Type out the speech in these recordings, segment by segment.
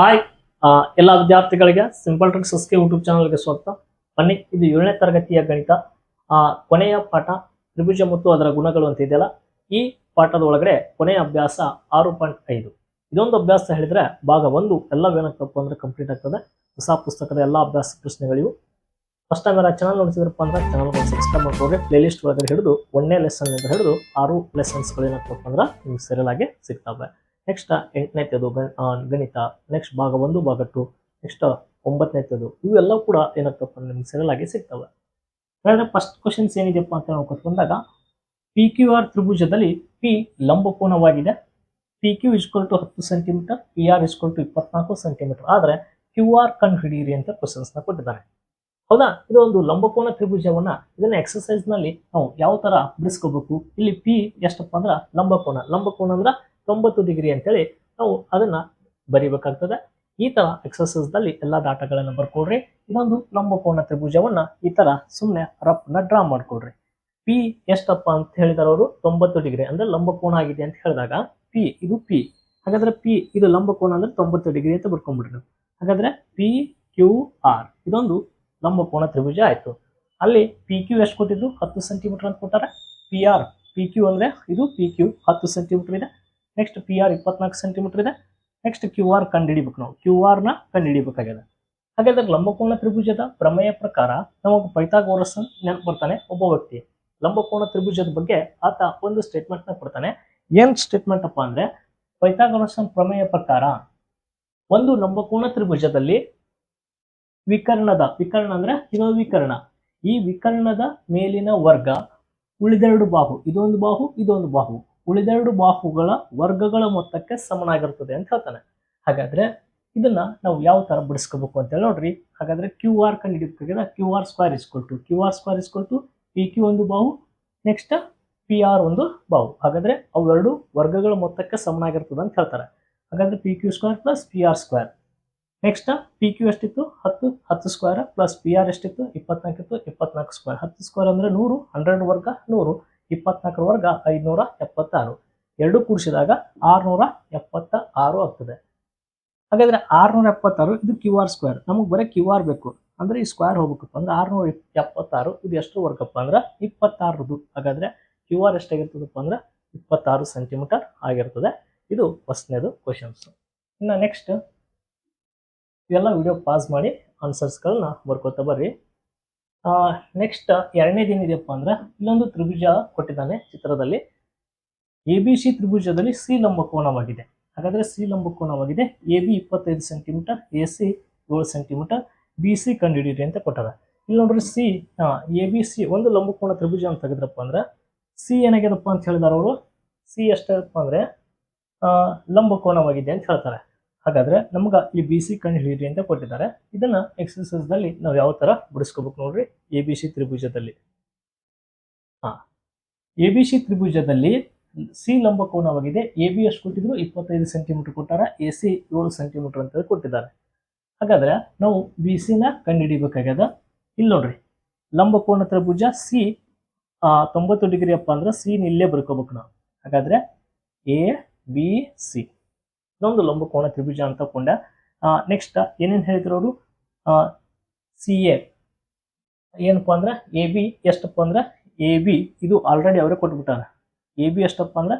Hi ಎಲ್ಲ ವಿದ್ಯಾರ್ಥಿಗಳಿಗೆ simple tricks S K YouTube ಚಾನಲ್ಗೆ ಸ್ವಾಗತ. ಬನ್ನಿ, ಇದು ಏಳನೇ ತರಗತಿಯ ಗಣಿತ. ಕೊನೆಯ ಪಾಠ ತ್ರಿಭುಜ ಮತ್ತು ಅದರ ಗುಣಗಳು ಅಂತ ಇದೆಯಲ್ಲ, ಈ ಪಾಠದ ಒಳಗಡೆ ಕೊನೆಯ ಅಭ್ಯಾಸ ಆರು ಪಾಯಿಂಟ್ ಐದು. ಇದೊಂದು ಅಭ್ಯಾಸ ಹೇಳಿದ್ರೆ ಭಾಗ ಒಂದು ಎಲ್ಲವೇನಾಗ್ತಪ್ಪ ಅಂದ್ರೆ ಕಂಪ್ಲೀಟ್ ಆಗ್ತದೆ. ಹೊಸ ಪುಸ್ತಕದ ಎಲ್ಲ ಅಭ್ಯಾಸ ಪ್ರಶ್ನೆಗಳಿವು. ಫಸ್ಟ್ ಟೈಮ್ ಯಾರು ಚಾನಲ್ ನೋಡ್ತಿದ್ರಪ್ಪ ಅಂದ್ರೆ ಚಾನಲ್ ಸಬ್ಸ್ಕ್ರೈಬ್ ಮಾಡ್ಕೊಂಡ್ರೆ ಪ್ಲೇ ಲಿಸ್ಟ್ ಒಳಗಡೆ ಹಿಡಿದು ಒಂದನೇ ಲೆಸನ್ ಹಿಡಿದು ಆರು ಲೆಸನ್ಸ್ಗಳು ಏನಕ್ಕಪ್ಪ ಅಂದ್ರೆ ನಿಮ್ಗೆ ಸರಿಯಲ್ ಆಗಿ ಸಿಗ್ತವೆ. ನೆಕ್ಸ್ಟ್ ಎಂಟನೇದು ಗಣಿತ. ನೆಕ್ಸ್ಟ್ ಭಾಗ ಒಂದು, ಭಾಗ ಟು ನೆಕ್ಸ್ಟ್ ಒಂಬತ್ತನೇದು ಇವೆಲ್ಲ ಕೂಡ ಏನಾಗ್ತಪ್ಪ ನಿಮ್ಗೆ ಸರಿಯಲ್ ಆಗಿ ಸಿಗ್ತವೆ. ಹಾಗಾದ್ರೆ ಫಸ್ಟ್ ಕ್ವಶನ್ಸ್ ಏನಿದೆಪ್ಪ ಅಂತ ನಾವು ಬಂದಾಗ ಪಿ ಕ್ಯೂ ಆರ್ ತ್ರಿಭುಜದಲ್ಲಿ P ಲಂಬಕೋನವಾಗಿದೆ P Q is equal to ಹತ್ತು centimetre P R is equal to ಇಪ್ಪತ್ನಾಲ್ಕು ಸೆಂಟಿಮೀಟರ್ ಆದರೆ ಕ್ಯೂ ಆರ್ ಕಣ್ ಹಿಡಿಯಿರಿ ಅಂತ ಕ್ವಶನ್ಸ್ನ ಕೊಟ್ಟಿದ್ದಾರೆ. ಹೌದಾ? ಇದು ಒಂದು ಲಂಬಕೋನ ತ್ರಿಭುಜವನ್ನ ಇದನ್ನ ಎಕ್ಸಸೈಸ್ನಲ್ಲಿ ನಾವು ಯಾವ ತರ ಬಿಡಿಸ್ಕೋಬೇಕು? ಇಲ್ಲಿ ಪಿ ಎಷ್ಟಪ್ಪ ಅಂದ್ರೆ ಲಂಬಕೋನ ಲಂಬಕೋನ ಅಂದ್ರ ತೊಂಬತ್ತು ಡಿಗ್ರಿ ಅಂತೇಳಿ ನಾವು ಅದನ್ನು ಬರಿಬೇಕಾಗ್ತದೆ. ಈ ಥರ ಎಕ್ಸಸೈಸ್ನಲ್ಲಿ ಎಲ್ಲ ಡಾಟಾಗಳನ್ನು ಬರ್ಕೊಡ್ರಿ. ಇದೊಂದು ಲಂಬಕೋನ ತ್ರಿಭುಜವನ್ನು ಈ ಥರ ಸುಮ್ಮನೆ ರಫ್ನ ಡ್ರಾ ಮಾಡ್ಕೊಡ್ರಿ. ಪಿ ಎಷ್ಟಪ್ಪ ಅಂತ ಹೇಳಿದಾರೆ ಅವರು? ತೊಂಬತ್ತು ಡಿಗ್ರಿ ಅಂದರೆ ಲಂಬಕೋಣ ಆಗಿದೆ ಅಂತ ಹೇಳಿದಾಗ ಪಿ ಇದು ಪಿ ಹಾಗಾದ್ರೆ ಪಿ ಇದು ಲಂಬಕೋಣ ಅಂದ್ರೆ ತೊಂಬತ್ತು ಡಿಗ್ರಿ ಅಂತ ಬರ್ಕೊಂಡ್ಬಿಡ್ರಿ ನೀವು. ಹಾಗಾದ್ರೆ ಪಿ ಕ್ಯೂ ಆರ್ ಇದೊಂದು ಲಂಬಕೋಣ ತ್ರಿಭುಜ ಆಯಿತು. ಅಲ್ಲಿ ಪಿ ಕ್ಯೂ ಎಷ್ಟು ಕೊಟ್ಟಿದ್ರು? ಹತ್ತು ಸೆಂಟಿಮೀಟರ್ ಅಂತ ಕೊಟ್ಟಾರೆ. ಪಿ ಆರ್ ಪಿ ಕ್ಯೂ ಅಂದರೆ ಇದು ಪಿ ಕ್ಯೂ ಹತ್ತು ಸೆಂಟಿಮೀಟರ್ ಇದೆ. ನೆಕ್ಸ್ಟ್ ಪಿ ಆರ್ ಇಪ್ಪತ್ನಾಲ್ಕು ಸೆಂಟಿಮೀಟರ್ ಇದೆ. ನೆಕ್ಸ್ಟ್ ಕ್ಯೂ ಆರ್ ಕಂಡುಹಿಡಿಬೇಕು ನಾವು. ಕ್ಯೂ ಆರ್ನ ಕಂಡುಹಿಡಿಬೇಕಾಗಿದೆ ಹಾಗಾದ್ರೆ ಲಂಬಕೋಣ ತ್ರಿಭುಜದ ಪ್ರಮೇಯ ಪ್ರಕಾರ ನಮಗೆ ಪೈಥಾಗೋರಸ್ ನೆನಪು ಬರ್ತಾನೆ ಒಬ್ಬ ವ್ಯಕ್ತಿ ಲಂಬಕೋಣ ತ್ರಿಭುಜದ ಬಗ್ಗೆ ಆತ ಒಂದು ಸ್ಟೇಟ್ಮೆಂಟ್ನ ಕೊಡ್ತಾನೆ. ಏನ್ ಸ್ಟೇಟ್ಮೆಂಟ್ ಅಪ್ಪ ಅಂದ್ರೆ ಪೈಥಾಗೋರಸ್ ಪ್ರಮೇಯ ಪ್ರಕಾರ ಒಂದು ಲಂಬಕೋಣ ತ್ರಿಭುಜದಲ್ಲಿ ವಿಕರ್ಣದ, ವಿಕರ್ಣ ಅಂದ್ರೆ ಇರೋ ವಿಕರ್ಣ. ಈ ವಿಕರ್ಣದ ಮೇಲಿನ ವರ್ಗ ಉಳಿದೆರಡು ಬಾಹು. ಇದೊಂದು ಬಾಹು ಇದೊಂದು ಬಾಹು. ಉಳಿದೆರಡು ಬಾಹುಗಳ ವರ್ಗಗಳ ಮೊತ್ತಕ್ಕೆ ಸಮನಾಗಿರ್ತದೆ ಅಂತ ಹೇಳ್ತಾನೆ. ಹಾಗಾದ್ರೆ ಇದನ್ನ ನಾವು ಯಾವ ತರ ಬಿಡಿಸ್ಕೋಬೇಕು ಅಂತ ಹೇಳಿ ನೋಡ್ರಿ. ಹಾಗಾದ್ರೆ Q R ಕಂಡುಹಿಡಿಬೇಕಾಗಿದೆ Q R square is equal to Q R square is equal to P Q ಒಂದು ಬಾಹು ನೆಕ್ಸ್ಟ್ ಪಿ ಆರ್ ಒಂದು ಬಾಹು. ಹಾಗಾದ್ರೆ ಅವೆರಡು ವರ್ಗಗಳ ಮೊತ್ತಕ್ಕೆ ಸಮನಾಗಿರ್ತದೆ ಅಂತ ಹೇಳ್ತಾರೆ. ಹಾಗಾದ್ರೆ P Q square plus P R square next P Q ಎಷ್ಟಿತ್ತು? ಹತ್ತು. ಹತ್ತು ಸ್ಕ್ವೇರ್ ಪ್ಲಸ್ ಪಿ ಆರ್ ಎಷ್ಟಿತ್ತು? ಇಪ್ಪತ್ನಾಲ್ಕು ಇತ್ತು ಇಪ್ಪತ್ನಾಲ್ಕು ಸ್ಕ್ವೇರ್ ಹತ್ತು ಸ್ಕ್ವೇರ್ ಅಂದ್ರೆ ನೂರು ಹಂಡ್ರೆಡ್ ವರ್ಗ ನೂರು. ಇಪ್ಪತ್ನಾಲ್ಕರ ವರ್ಗ ಐದುನೂರ ಎಪ್ಪತ್ತಾರು. ಎರಡು ಕೂಡಿಸಿದಾಗ ಆರುನೂರ ಎಪ್ಪತ್ತ ಆರು ಆಗ್ತದೆ. ಹಾಗಾದ್ರೆ ಆರುನೂರ ಎಪ್ಪತ್ತಾರು ಇದು ಕ್ಯೂ ಆರ್ ಸ್ಕ್ವೇರ್. ನಮಗೆ ಬರೀ ಕ್ಯೂ ಆರ್ ಬೇಕು. ಅಂದ್ರೆ ಈ ಸ್ಕ್ವೇರ್ ಹೋಗ್ಬೇಕಪ್ಪ ಅಂದ್ರೆ ಆರುನೂರ ಎಪ್ಪತ್ತಾರು. ಇದು ಎಷ್ಟು ವರ್ಗಪ್ಪ ಅಂದ್ರೆ ಇಪ್ಪತ್ತಾರದು ಹಾಗಾದ್ರೆ ಕ್ಯೂ ಆರ್ ಎಷ್ಟಾಗಿರ್ತದಪ್ಪ ಅಂದ್ರೆ ಇಪ್ಪತ್ತಾರು ಸೆಂಟಿಮೀಟರ್ ಆಗಿರ್ತದೆ. ಇದು ಫಸ್ಟ್ನೇದು ಕ್ವಶನ್ಸ್ ಇನ್ನು ನೆಕ್ಸ್ಟ್ ಇವೆಲ್ಲ ವಿಡಿಯೋ ಪಾಸ್ ಮಾಡಿ ಆನ್ಸರ್ಸ್ಗಳನ್ನ ಬರ್ಕೋತಾ ಬರ್ರಿ. ನೆಕ್ಸ್ಟ್ ಎರಡನೇದು ಏನಿದೆಯಪ್ಪ ಅಂದ್ರೆ ಇಲ್ಲೊಂದು ತ್ರಿಭುಜ ಕೊಟ್ಟಿದ್ದಾನೆ ಚಿತ್ರದಲ್ಲಿ. ಎ ಬಿ ಸಿ ತ್ರಿಭುಜದಲ್ಲಿ ಸಿ ಲಂಬಕೋನವಾಗಿದೆ ಹಾಗಾದ್ರೆ ಸಿ ಲಂಬಕೋನವಾಗಿದೆ ಎ ಬಿ ಇಪ್ಪತ್ತೈದು ಸೆಂಟಿಮೀಟರ್ ಎ ಸಿ ಏಳು ಸೆಂಟಿಮೀಟರ್ ಬಿ ಸಿ ಕಂಡುಹಿಡಿಯಿರಿ ಅಂತ ಕೊಟ್ಟಾರ. ಇಲ್ಲಿ ನೋಡ್ರಿ ಸಿ ಎ ಬಿ ಸಿ ಒಂದು ಲಂಬಕೋನ ತ್ರಿಭುಜ ಅಂತ ತೆಗೆದ್ರಪ್ಪ ಅಂದ್ರೆ ಸಿ ಏನಾಗ್ಯದಪ್ಪ ಅಂತ ಹೇಳಿದಾರೆ ಅವರು? ಸಿ ಎಷ್ಟಪ್ಪ ಅಂದ್ರೆ ಲಂಬಕೋನವಾಗಿದೆ ಅಂತ ಹೇಳ್ತಾರೆ. ಹಾಗಾದ್ರೆ ನಮ್ಗೆ ಈ ಬಿ ಸಿ ಕಂಡು ಹಿಡಿಯಿರಿ ಅಂತ ಕೊಟ್ಟಿದ್ದಾರೆ. ಇದನ್ನ ಎಕ್ಸರ್ಸೈಸ್ನಲ್ಲಿ ನಾವು ಯಾವ ತರ ಬಿಡಿಸ್ಕೋಬೇಕು ನೋಡ್ರಿ? ಎ ಬಿ ಸಿ ತ್ರಿಭುಜದಲ್ಲಿ. ಹಾ. ಎ ಬಿ ಸಿ ತ್ರಿಭುಜದಲ್ಲಿ ಸಿ ಲಂಬಕೋನವಾಗಿದೆ. ಎ ಬಿ ಎಷ್ಟು ಕೊಟ್ಟಿದ್ರು ಇಪ್ಪತ್ತೈದು ಸೆಂಟಿಮೀಟರ್ ಕೊಟ್ಟಾರ. ಎ ಸಿ ಏಳು ಸೆಂಟಿಮೀಟರ್ ಅಂತ ಕೊಟ್ಟಿದ್ದಾರೆ. ಹಾಗಾದ್ರೆ ನಾವು ಬಿ ಸಿನ ಕಂಡುಹಿಡಿಬೇಕಾಗ್ಯದ ಇಲ್ಲಿ ನೋಡ್ರಿ. ಲಂಬಕೋನ ತ್ರಿಭುಜ ಸಿ ತೊಂಬತ್ತು ಡಿಗ್ರಿ ಅಪ್ಪ ಅಂದ್ರೆ ಸಿ ಇಲ್ಲೇ ಬರ್ಕೋಬೇಕು ನಾವು. ಹಾಗಾದ್ರೆ ಎ ಬಿ ಸಿ ಇದೊಂದು ಲಂಬಕೋನ ತ್ರಿಭುಜ ಅಂತ ಕೊಂಡ. ನೆಕ್ಸ್ಟ್ ಏನೇನು ಹೇಳಿದ್ರು ಅವರು? ಸಿ ಎ ಏನಪ್ಪ ಅಂದ್ರೆ? ಎ ಬಿ ಎಷ್ಟಪ್ಪ ಅಂದ್ರೆ? ಎ ಬಿ ಇದು ಆಲ್ರೆಡಿ ಅವರೇ ಕೊಟ್ಬಿಟ್ಟಾರ. ಎ ಬಿ ಎಷ್ಟಪ್ಪ ಅಂದ್ರೆ?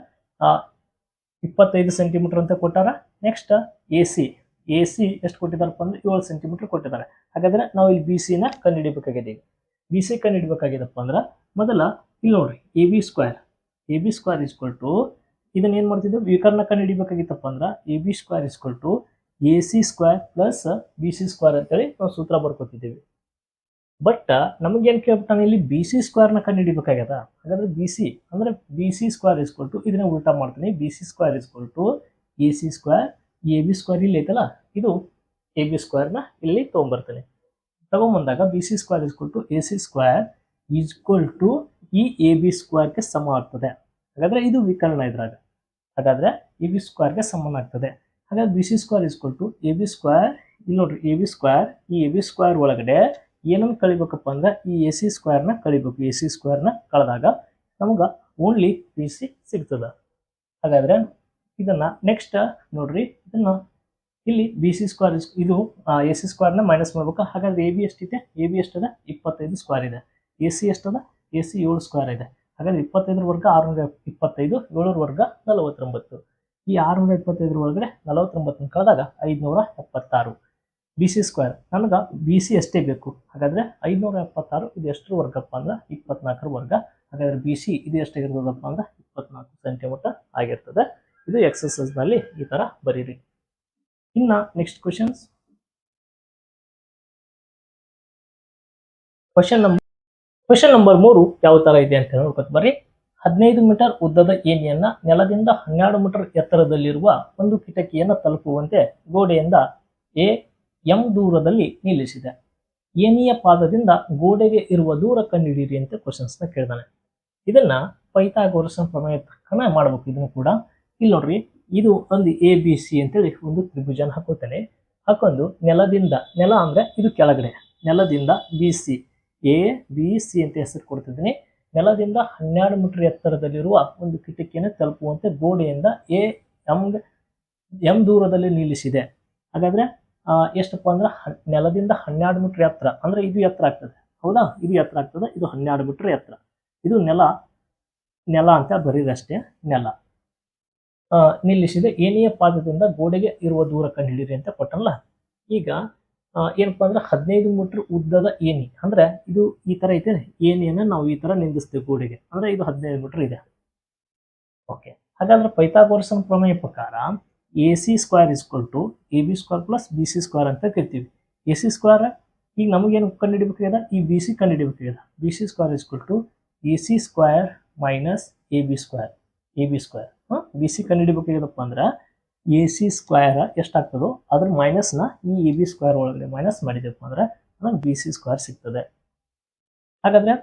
ಇಪ್ಪತ್ತೈದು ಸೆಂಟಿಮೀಟರ್ ಅಂತ ಕೊಟ್ಟಾರ. Next A C A C ಎಷ್ಟು ಕೊಟ್ಟಿದ್ದಾರಪ್ಪ ಅಂದ್ರೆ? ಏಳು ಸೆಂಟಿಮೀಟರ್ ಕೊಟ್ಟಿದ್ದಾರೆ. ಹಾಗಾದ್ರೆ ನಾವು ಇಲ್ಲಿ ಬಿ ಸಿನ ಕಂಡುಹಿಡಿಬೇಕಾಗಿದೆ ಬಿ ಸಿ ಕಂಡುಹಿಡಬೇಕಾಗಿದೆಪ್ಪ ಅಂದ್ರೆ, ಮೊದಲ ಇಲ್ಲಿ ನೋಡ್ರಿ A B square A B square is equal to ಇದನ್ನ ಏನ್ ಮಾಡ್ತಿದ್ದೆವು ವಿಕರ್ಣ ಕಂಡು ಹಿಡಿಬೇಕಾಗಿತ್ತಪ್ಪ ಅಂದ್ರೆ A B square is equal to A C square plus B C square ಅಂತೇಳಿ ನಾವು ಸೂತ್ರ ಬರ್ಕೊತಿದ್ದೀವಿ. ಬಟ್ ನಮಗೇನು ಕೇಳ್ಬಿಟ್ಟಾನೆ ಇಲ್ಲಿ ಬಿ ಸಿ ಸ್ಕ್ವೇರ್ನ ಕಂಡು ಹಿಡಿಬೇಕಾಗ್ಯದ ಹಾಗಾದ್ರೆ ಬಿ ಸಿ ಅಂದ್ರೆ B C square is equal to ಇದನ್ನ ಉಲ್ಟಾ ಮಾಡ್ತೀನಿ. B C square is equal to A C square A B square ಇಲ್ಲಿ ಐತಲ್ಲ? ಇದು ಎ ಬಿ ಸ್ಕ್ವೇರ್ನ ಇಲ್ಲಿ ತೊಗೊಂಬರ್ತೀನಿ. ತಗೊಂಬಂದಾಗ B C square is equal to A C square equal to ಈ ಎ ಬಿ ಸ್ಕ್ವೇರ್ಗೆ ಸಮ ಆಗ್ತದೆ. ಹಾಗಾದ್ರೆ ಇದು ವಿಕರ್ಣ ಇದ್ರಾಗ. ಹಾಗಾದ್ರೆ ಎ ಬಿ ಸ್ಕ್ವೇರ್ಗೆ ಸಮಾನಾಗ್ತದೆ ಹಾಗಾದ್ರೆ ಬಿ ಸಿ ಸ್ಕ್ವೇರ್ ಇಸ್ ಕೊಟ್ಟು ಎ ಬಿ ಸ್ಕ್ವೇರ್ ಇಲ್ಲಿ ನೋಡ್ರಿ ಎ ಬಿ ಸ್ಕ್ವೇರ್ ಈ ಎ ಬಿ ಸ್ಕ್ವೇರ್ ಒಳಗಡೆ ಏನನ್ನು ಕಳಿಬೇಕಪ್ಪ ಅಂದ್ರೆ ಈ ಎ ಸಿ ಸ್ಕ್ವೇರ್ನ ಕಳಿಬೇಕು ಎ ಸಿ ಸ್ಕ್ವೇರ್ನ ಕಳೆದಾಗ ನಮ್ಗೆ ಓನ್ಲಿ ಬಿ ಸಿ ಸಿಗ್ತದೆ. ಹಾಗಾದ್ರೆ ಇದನ್ನ ನೆಕ್ಸ್ಟ್ ನೋಡ್ರಿ, ಇದನ್ನ ಇಲ್ಲಿ ಬಿ ಸಿ ಸ್ಕ್ವೇರ್ ಇದು ಎ ಸಿ ಸ್ಕ್ವೇರ್ನ ಮೈನಸ್ ಮಾಡ್ಬೇಕು. ಹಾಗಾದ್ರೆ ಎ ಬಿ ಎಷ್ಟಿದೆ? ಎ ಬಿ ಎಷ್ಟದ? ಇಪ್ಪತ್ತೈದು ಸ್ಕ್ವೇರ್ ಇದೆ. ಎ ಸಿ ಎಷ್ಟದ? ಎ ಸಿ ಏಳು ಸ್ಕ್ವೇರ್ ಇದೆ. ಹಾಗಾದ್ರೆ ಇಪ್ಪತ್ತೈದರ ವರ್ಗ ಆರುನೂರ ಇಪ್ಪತ್ತೈದು ಏಳರ ವರ್ಗ ನಲವತ್ತೊಂಬತ್ತು. ಈ ಆರುನೂರ ಇಪ್ಪತ್ತೈದರ ಒಳಗಡೆ ನಲವತ್ತೊಂಬತ್ತನ್ನು ಕಳೆದಾಗ ಐದುನೂರ ಎಪ್ಪತ್ತಾರು. ಬಿ ಸಿ ಸ್ಕ್ವೇರ್ ನನಗೆ ಬಿ ಸಿ ಅಷ್ಟೇ ಬೇಕು. ಹಾಗಾದರೆ ಐದುನೂರ ಎಪ್ಪತ್ತಾರು ಇದು ಎಷ್ಟರ ವರ್ಗಪ್ಪ ಅಂದ್ರೆ ಇಪ್ಪತ್ನಾಲ್ಕರ ವರ್ಗ. ಹಾಗಾದ್ರೆ ಬಿ ಸಿ ಇದು ಎಷ್ಟಾಗಿರ್ತದಪ್ಪ ಅಂದ್ರೆ ಇಪ್ಪತ್ನಾಲ್ಕು ಸೆಂಟಿಮೀಟರ್ ಆಗಿರ್ತದೆ. ಇದು ಎಕ್ಸಸೈಸ್ನಲ್ಲಿ ಈ ಥರ ಬರೀರಿ. ಇನ್ನು next questions question number question number ಮೂರು ಯಾವ ತರ ಇದೆ ಅಂತ ನೋಡ್ಕೊತ ಬರ್ರಿ. ಹದಿನೈದು ಮೀಟರ್ ಉದ್ದದ ಏಣಿಯನ್ನ ನೆಲದಿಂದ ಹನ್ನೆರಡು ಮೀಟರ್ ಎತ್ತರದಲ್ಲಿರುವ ಒಂದು ಕಿಟಕಿಯನ್ನು ತಲುಪುವಂತೆ ಗೋಡೆಯಿಂದ ಎ ಎಂ ದೂರದಲ್ಲಿ ನಿಲ್ಲಿಸಿದೆ. ಏನಿಯ ಪಾದದಿಂದ ಗೋಡೆಗೆ ಇರುವ ದೂರ ಕಂಡುಹಿಡಿಯಿರಿ ಅಂತ ಕ್ವಶನ್ಸ್ನ ಕೇಳಿದಾನೆ. ಇದನ್ನ ಪೈಥಾಗೋರಸನ್ ಪ್ರಮೇಯ ತಕ್ಕನ ಮಾಡ್ಬೇಕು ಇದನ್ನು ಕೂಡ. ಇಲ್ಲಿ ನೋಡ್ರಿ, ಇದು ಒಂದು ಎ, ಬಿ, ಸಿ ಅಂತೇಳಿ ಒಂದು ತ್ರಿಭುಜನ ಹಾಕೋತಾನೆ. ಹಾಕೊಂಡು ನೆಲದಿಂದ, ನೆಲ ಅಂದ್ರೆ ಇದು ಕೆಳಗಡೆ. ನೆಲದಿಂದ B, C. A B C ಅಂತ ಹೆಸರು ಕೊಡ್ತಿದ್ದೀನಿ. ನೆಲದಿಂದ ಹನ್ನೆರಡು ಮೀಟರ್ ಎತ್ತರದಲ್ಲಿರುವ ಒಂದು ಕಿಟಕಿಯನ್ನು ತಲುಪುವಂತೆ ಗೋಡೆಯಿಂದ ಎ ಎಂ ಎಂ ದೂರದಲ್ಲಿ ನಿಲ್ಲಿಸಿದೆ. ಹಾಗಾದ್ರೆ ಎಷ್ಟಪ್ಪ ಅಂದ್ರೆ ನೆಲದಿಂದ ಹನ್ನೆರಡು ಮೀಟರ್ ಎತ್ತರ. ಅಂದರೆ ಇದು ಎತ್ತರ ಆಗ್ತದೆ. ಹೌದಾ? ಇದು ಎತ್ತರ ಆಗ್ತದೆ. ಇದು ಹನ್ನೆರಡು ಮೀಟರ್ ಎತ್ತರ. ಇದು ನೆಲ ನೆಲ ಅಂತ ಬರೀದಷ್ಟೇ ನೆಲ. ನಿಲ್ಲಿಸಿದೆ. ಏನೇ ಪಾದದಿಂದ ಗೋಡೆಗೆ ಇರುವ ದೂರ ಕಂಡುಹಿಡಿಯಿರಿ ಅಂತ ಕೊಟ್ಟಲ್ಲ ಈಗ ಏನಪ್ಪಾ ಅಂದ್ರೆ ಹದಿನೈದು ಮೀಟರ್ ಉದ್ದದ ಏನಿ ಅಂದ್ರೆ ಇದು ಈ ತರ ಐತೆ ಏನಿಯನ್ನ ನಾವು ಈ ತರ ನಿಂದಿಸ್ತೇವೆ ಗೋಡೆಗೆ ಅಂದ್ರೆ ಇದು ಹದಿನೈದು ಮೀಟರ್ ಇದೆ. ಓಕೆ ಹಾಗಾದ್ರೆ ಪೈಥಾಗೋರಸನ್ ಪ್ರಮೇಯ ಪ್ರಕಾರ A C square is equal to A B square plus B C square ಅಂತ ಕರಿತೀವಿ. ಎ ಸಿ ಸ್ಕ್ವೇರ್, ಈಗ ನಮಗೇನು ಕಂಡುಹಿಡಬೇಕಾಗ್ಯದ ಈ B C ಕಂಡುಹಿಡಬೇಕಾಗ್ಯದ B C square is equal to A C square minus A B square. A B square. B C ಕಂಡುಹಿಡಬೇಕಾಗ್ಯದಪ್ಪ ಅಂದ್ರೆ A C square ಎಷ್ಟಾಗ್ತದೋ ಅದ್ರ ಮೈನಸ್ನ ಈ ಎ ಬಿ ಸ್ಕ್ವೇರ್ ಒಳಗಡೆ ಮೈನಸ್ ಮಾಡಿದಪ್ಪ ಅಂದ್ರೆ ನಮಗೆ ಬಿ ಸಿ ಸ್ಕ್ವೇರ್ ಸಿಗ್ತದೆ. ಹಾಗಾದ್ರೆ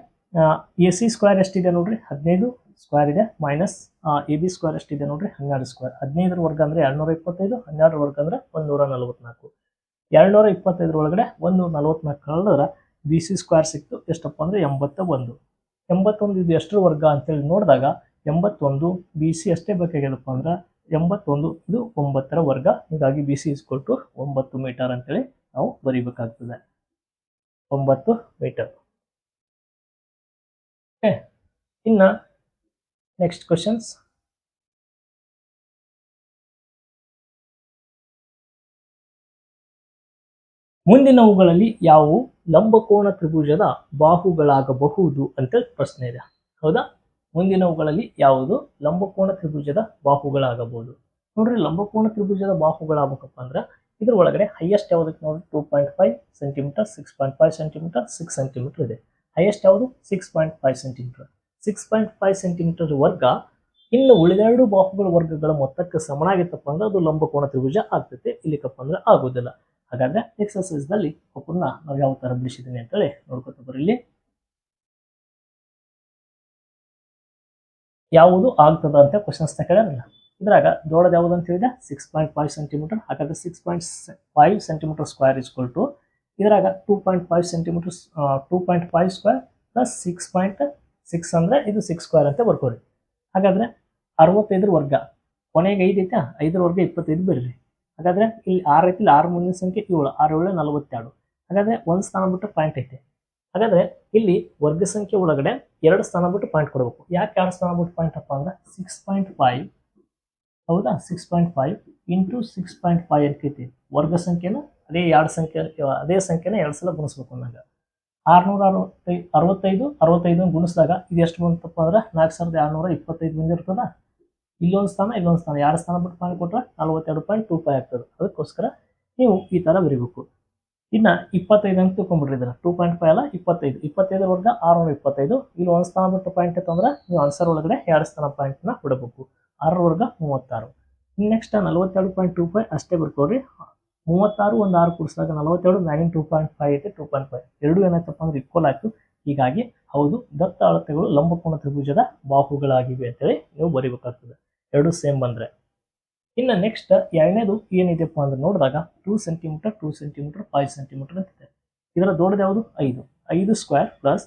ಎ ಸಿ ಸ್ಕ್ವೇರ್ ಎಷ್ಟಿದೆ ನೋಡ್ರಿ? ಹದಿನೈದು ಸ್ಕ್ವೇರ್ ಇದೆ ಮೈನಸ್ ಎ ಬಿ ಸ್ಕ್ವೇರ್ ಎಷ್ಟಿದೆ ನೋಡ್ರಿ? ಹನ್ನೆರಡು ಸ್ಕ್ವೇರ್. ಹದಿನೈದರ ವರ್ಗ ಅಂದ್ರೆ ಎರಡ್ನೂರ ಇಪ್ಪತ್ತೈದು, ಹನ್ನೆರಡರ ವರ್ಗ ಅಂದ್ರೆ ಒಂದೂರ ನಲವತ್ನಾಲ್ಕು. ಎರಡ್ನೂರ ಇಪ್ಪತ್ತೈದರ ಒಳಗಡೆ ಒಂದೂರ ನಲವತ್ನಾಲ್ಕು ಕಳೆದ್ರೆ ಬಿ ಸಿ ಸ್ಕ್ವೇರ್ ಸಿಕ್ತು, ಎಷ್ಟಪ್ಪ ಅಂದ್ರೆ ಎಂಬತ್ತ ಒಂದು ಎಂಬತ್ತೊಂದು ಇದು ಎಷ್ಟರ ವರ್ಗ ಅಂತೇಳಿ ನೋಡಿದಾಗ ಎಂಬತ್ತೊಂದು, ಬಿ ಸಿ ಅಷ್ಟೇ ಬೇಕಾಗ್ಯದಪ್ಪ ಅಂದ್ರೆ ಎಂಬತ್ತೊಂದು, ಇದು ಒಂಬತ್ತರ ವರ್ಗ. ಹೀಗಾಗಿ ಬಿ ಸಿ ಇಸ್ಕೊಟ್ಟು ಒಂಬತ್ತು ಮೀಟರ್ ಅಂತೇಳಿ ನಾವು ಬರೀಬೇಕಾಗ್ತದೆ. ಒಂಬತ್ತು ಮೀಟರ್ ಓಕೆ ಇನ್ನು ನೆಕ್ಸ್ಟ್ ಕ್ವಶನ್ಸ್ ಮುಂದಿನವುಗಳಲ್ಲಿ ಯಾವುವು? ಲಂಬಕೋಣ ತ್ರಿಭುಜದ ಬಾಹುಗಳಾಗಬಹುದು ಅಂತ ಪ್ರಶ್ನೆ ಇದೆ. ಹೌದಾ? ಮುಂದಿನವುಗಳಲ್ಲಿ ಯಾವುದು? ಲಂಬಕೋಣ ತ್ರಿಭುಜದ ಬಾಹುಗಳಾಗಬಹುದು. ನೋಡ್ರಿ ಲಂಬಕೋಣ ತ್ರಿಭುಜದ ಬಾಹುಗಳಾಗಬೇಕಪ್ಪ ಅಂದ್ರೆ ಇದ್ರ ಒಳಗಡೆ ಹೈಯೆಸ್ಟ್ ಯಾವುದಕ್ಕೆ ನೋಡ್ರಿ? Two point five centimetre six point five centimetre six centimetre ಇದೆ. ಹೈಯೆಸ್ಟ್ ಯಾವುದು? Six point five centimetre six point five centimetre ವರ್ಗ ಇನ್ನು ಉಳಿದೆರಡು ಬಾಹುಗಳ ವರ್ಗಗಳ ಮೊತ್ತಕ್ಕೆ ಸಮನಾಗಿತ್ತಪ್ಪ ಅಂದ್ರೆ ಅದು ಲಂಬಕೋಣ ತ್ರಿಭುಜ ಆಗ್ತೈತೆ. ಇಲ್ಲಿಕಪ್ಪ ಅಂದ್ರೆ ಆಗೋದಿಲ್ಲ. ಹಾಗಾದ್ರೆ ಎಕ್ಸರ್ಸೈಸ್ನಲ್ಲಿ ಒಪ್ಪನ್ನ ನಾವು ಯಾವ ತರ ಬಿಡಿಸಿದ್ದೀನಿ ಅಂತೇಳಿ ನೋಡ್ಕೊತ ಬರಲಿ ಯಾವುದು ಆಗ್ತದ ಅಂತ ಕ್ವಶನ್ಸ್ ಕೇಳೋದಿಲ್ಲ. ಇದ್ರಾಗ ದೊಡ್ಡದು ಯಾವುದು ಅಂತ ಹೇಳಿದೆ ಸಿಕ್ಸ್ ಪಾಯಿಂಟ್ ಫೈವ್ ಸೆಂಟಿಮೀಟರ್ ಹಾಗಾದ್ರೆ six point five centimetre square is equal to ಇದ್ರಾಗ two point five centimetre two point five square plus six point six ಅಂದ್ರೆ ಇದು ಸಿಕ್ಸ್ ಸ್ಕ್ವೇರ್ ಅಂತ ಬರ್ಕೋರಿ. ಹಾಗಾದ್ರೆ ಅರವತ್ತೈದರ ವರ್ಗ, ಕೊನೆಗೆ ಐದು ಐತಾ, ಐದರ ವರ್ಗ ಇಪ್ಪತ್ತೈದು ಬರ್ರಿ. ಹಾಗಾದ್ರೆ ಇಲ್ಲಿ ಆರು ಇಲ್ಲಿ ಆರು ಮುಂದಿನ ಸಂಖ್ಯೆ ಏಳು, ಆರು ಏಳು ನಲವತ್ತೆರಡು. ಹಾಗಾದ್ರೆ ಒಂದು ಸ್ಥಾನ ಬಿಟ್ಟು ಪಾಯಿಂಟ್ ಐತೆ. ಹಾಗಾದ್ರೆ ಇಲ್ಲಿ ವರ್ಗ ಸಂಖ್ಯೆ ಒಳಗಡೆ ಎರಡು ಸ್ಥಾನ ಬಿಟ್ಟು ಪಾಯಿಂಟ್ ಕೊಡಬೇಕು. ಯಾಕೆ ಎರಡು ಸ್ಥಾನ ಬಿಟ್ಟು ಪಾಯಿಂಟ್ ಅಪ್ಪ ಅಂದ್ರೆ ಸಿಕ್ಸ್ ಪಾಯಿಂಟ್ ಫೈವ್ ಹೌದಾ? Six point five into six point five ಅಂತೈತಿ ವರ್ಗ ಸಂಖ್ಯೆನ ಅದೇ ಎರಡು ಸಂಖ್ಯೆ, ಅದೇ ಸಂಖ್ಯೆನ ಎರಡು ಸಲ ಗುಣಿಸ್ಬೇಕು ಅಂದಾಗ. ಆರುನೂರ ಅರವತ್ತೈದು ಅರವತ್ತೈದು ಅರವತ್ತೈದು ಗುಣಿಸಿದಾಗ ಇದು ಎಷ್ಟು ಬಂತಪ್ಪ ಅಂದ್ರೆ ನಾಲ್ಕು ಸಾವಿರದ ಆರುನೂರ ಇಪ್ಪತ್ತೈದು ಬಂದಿರ್ತದ ಇಲ್ಲೊಂದು ಸ್ಥಾನ ಇಲ್ಲೊಂದು ಸ್ಥಾನ. ಎರಡು ಸ್ಥಾನ ಬಿಟ್ಟು ಪಾಯಿಂಟ್ ಕೊಟ್ಟರೆ ನಲ್ವತ್ತೆರಡು ಪಾಯಿಂಟ್ ಟೂ ಫೈವ್ ಆಗ್ತದೆ. ಅದಕ್ಕೋಸ್ಕರ ನೀವು ಈ ಥರ ಬರೀಬೇಕು. ಇನ್ನು ಇಪ್ಪತ್ತೈದು ಅಂತ ತಿಳ್ಕೊಂಬಿಡ್ರಿ ಇದನ್ನ ಟೂ ಪಾಯಿಂಟ್ ಫೈವ್ ಅಲ್ಲ, ಇಪ್ಪತ್ತೈದು. ಇಪ್ಪತ್ತೈದರ ವರ್ಗ ಆರುನೂರ ಇಪ್ಪತ್ತೈದು. ಇಲ್ಲಿ ಒಂದು ಸ್ಥಾನ ಬಿಟ್ಟು ಪಾಯಿಂಟ್ ಇತ್ತಂದ್ರೆ ನೀವು ಆನ್ಸರ್ ಒಳಗಡೆ ಎರಡು ಸ್ಥಾನ ಪಾಯಿಂಟ್ನ ಬಿಡಬೇಕು. ಆರರ ವರ್ಗ ಮೂವತ್ತಾರು. ನೆಕ್ಸ್ಟ್ ನಲವತ್ತೆರಡು ಪಾಯಿಂಟ್ ಟೂ ಫೈವ್ ಅಷ್ಟೇ ಬರ್ಕೊಡ್ರಿ ಮೂವತ್ತಾರು ಒಂದು ಆರು ಕೂಡಿಸಿದಾಗ ನಲವತ್ತೆರಡು ಮ್ಯಾಗಿನ್ ಟೂ ಪಾಯಿಂಟ್ ಫೈವ್ ಐತೆ ಟೂ ಪಾಯಿಂಟ್ ಫೈವ್ ಎರಡು ಏನಾಯ್ತಪ್ಪ ಅಂದ್ರೆ ಈಕ್ವಲ್ ಆಯ್ತು. ಹೀಗಾಗಿ ಹೌದು ದತ್ತ ಅಳತೆಗಳು ಲಂಬಕೋಣ ತ್ರಿಭುಜದ ಬಾಹುಗಳಾಗಿವೆ ಅಂತೇಳಿ ನೀವು ಬರಿಬೇಕಾಗ್ತದೆ. ಎರಡು ಸೇಮ್ ಬಂದ್ರೆ. ಇನ್ನು ನೆಕ್ಸ್ಟ್ ಎರಡನೇದು ಏನಿದೆಪ್ಪ ಅಂದ್ರೆ ನೋಡಿದಾಗ two centimetre two centimetre five centimetre ಅಂತಿದೆ. ಇದರ ದೊಡ್ಡದು ಯಾವುದು? ಐದು. ಐದು square plus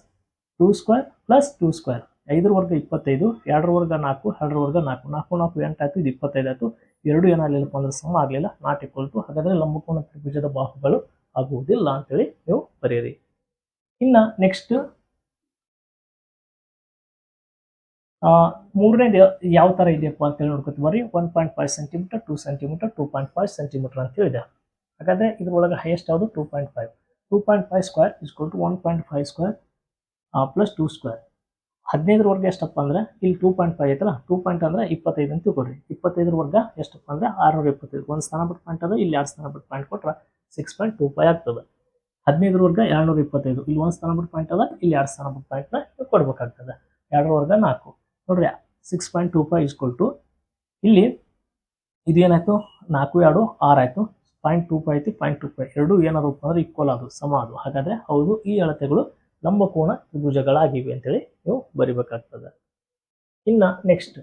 two square plus two square ಐದರ ವರ್ಗ ಇಪ್ಪತ್ತೈದು, ಎರಡರ ವರ್ಗ ನಾಲ್ಕು, ಎರಡರ ವರ್ಗ ನಾಲ್ಕು. ನಾಲ್ಕು ನಾಲ್ಕು ಆಯ್ತು, ಇದು ಇಪ್ಪತ್ತೈದು ಆಯ್ತು. ಎರಡು ಏನಾಗಲಿಲ್ಲಪ್ಪ ಅಂದ್ರೆ ಸಮ ಆಗಲಿಲ್ಲ. ನಾಟ್ ಈಕ್ವಲ್ ಟು ಹಾಗಾದರೆ ಲಂಬಕೋನ ತ್ರಿಭುಜದ ಬಾಹುಗಳು ಆಗುವುದಿಲ್ಲ ಅಂತೇಳಿ ನೀವು ಬರೆಯಿರಿ. ಇನ್ನು ನೆಕ್ಸ್ಟ್ ಮೂರನೇದು ಯಾವ ಥರ ಇದೆಯಪ್ಪ ಅಂತೇಳಿ ನೋಡ್ಕೊತೀವಿ ಬರೀ one point five centimetre two centimetre two point five centimetre ಅಂತ ಹೇಳಿದೆ. ಹಾಗಾದರೆ ಇದ್ರೊಳಗೆ ಹೈಯೆಸ್ಟ್ ಯಾವುದು? Two point five two point five square is ಕೊಟ್ಟು one point five square plus two square ಹದಿನೈದರವರೆಗೆ ಎಷ್ಟಪ್ಪ ಅಂದ್ರೆ, ಇಲ್ಲಿ ಟೂ ಪಾಯಿಂಟ್ ಫೈವ್ ಐತಲ್ಲ ಟೂ ಪಾಯಿಂಟ್ ಅಂದ್ರೆ ಇಪ್ಪತ್ತೈದು ಅಂತ ತಿಳ್ಕೊಡ್ರಿ ಇಪ್ಪತ್ತೈದರ ವರ್ಗ ಎಷ್ಟಪ್ಪ ಅಂದ್ರೆ, ಆರುನೂರ ಇಪ್ಪತ್ತೈದು ಒಂದು ಸ್ಥಾನ ಬಿಟ್ಟು ಪಾಯಿಂಟ್ ಅದ, ಇಲ್ಲಿ ಎರಡು ಸ್ಥಾನ ಬಿಟ್ಟು ಪಾಯಿಂಟ್ ಕೊಟ್ಟರೆ ಸಿಕ್ಸ್ ಪಾಯಿಂಟ್ ಟೂ ಫೈವ್ ಆಗ್ತದೆ. ಹದಿನೈದರ ವರ್ಗ ಎರಡ್ನೂರ ಇಪ್ಪತ್ತೈದು. ಇಲ್ಲಿ ಒಂದು ಸ್ಥಾನ ಬಿಟ್ಟು ಪಾಯಿಂಟ್ ಅದ, ಇಲ್ಲಿ ಎರಡು ಸ್ಥಾನ ಬಿಟ್ಟು ಪಾಯಿಂಟ್ನ ಕೊಡಬೇಕಾಗ್ತದೆ. ಎರಡರ ವರ್ಗ ನಾಲ್ಕು. ನೋಡ್ರಿ six point two five is equal to ಇಲ್ಲಿ ಇದು ಏನಾಯ್ತು ನಾಲ್ಕು, ಎರಡು, ಆರು ಆಯ್ತು. ಪಾಯಿಂಟ್ ಟೂ ಫೈವ್ ಐತಿ ಪಾಯಿಂಟ್ ಟೂ ಫೈವ್ ಎರಡು ಏನಾದ್ರು ಅಂದ್ರೆ ಈಕ್ವಲ್ ಅದು, ಸಮ ಅದು. ಹಾಗಾದ್ರೆ ಹೌದು ಈ ಅಳತೆಗಳು ಲಂಬಕೋನ ತ್ರಿಭುಜಗಳಾಗಿವೆ ಅಂತೇಳಿ ನೀವು ಬರಿಬೇಕಾಗ್ತದೆ. ಇನ್ನ ನೆಕ್ಸ್ಟ್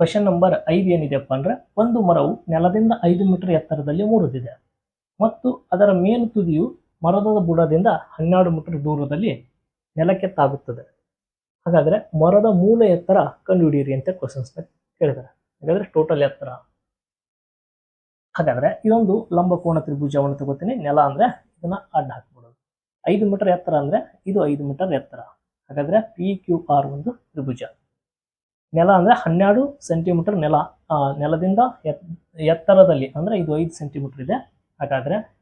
ಕ್ವಶನ್ ನಂಬರ್ ಐದು ಏನಿದೆಯಪ್ಪ ಅಂದ್ರೆ, ಒಂದು ಮರವು ನೆಲದಿಂದ ಐದು ಮೀಟರ್ ಎತ್ತರದಲ್ಲಿ ಮೂರುದಿದೆ. ಮತ್ತು ಅದರ ಮೇಲು ತುದಿಯು ಮರದ ಬುಡದಿಂದ ಹನ್ನೆರಡು ಮೀಟರ್ ದೂರದಲ್ಲಿ ನೆಲಕ್ಕೆ ತಾಗುತ್ತದೆ ಹಾಗಾದ್ರೆ ಮರದ ಮೂಲ ಎತ್ತರ ಕಂಡುಹಿಡಿಯಿರಿ ಅಂತ ಕ್ವಶನ್ಸ್ ಕೇಳಿದ್ದಾರೆ ಹಾಗಾದ್ರೆ ಟೋಟಲ್ ಎತ್ತರ. ಹಾಗಾದ್ರೆ ಇದೊಂದು ಲಂಬಕೋಣ ತ್ರಿಭುಜವನ್ನು ತಗೋತೀನಿ. ನೆಲ ಅಂದ್ರೆ ಇದನ್ನ ಅಡ್ಡ ಹಾಕ್ಬಿಡೋದು. ಐದು ಮೀಟರ್ ಎತ್ತರ ಅಂದ್ರೆ ಇದು ಐದು ಮೀಟರ್ ಎತ್ತರ. ಹಾಗಾದ್ರೆ ಪಿ ಕ್ಯೂ ಆರ್ ಒಂದು ತ್ರಿಭುಜ. ನೆಲ ಅಂದ್ರೆ ಹನ್ನೆರಡು ಸೆಂಟಿಮೀಟರ್ ನೆಲ. ನೆಲದಿಂದ ಎತ್- ಎತ್ತರದಲ್ಲಿ ಅಂದ್ರೆ ಇದು ಐದು ಸೆಂಟಿಮೀಟರ್ ಇದೆ. ಹಾಗಾದ್ರೆ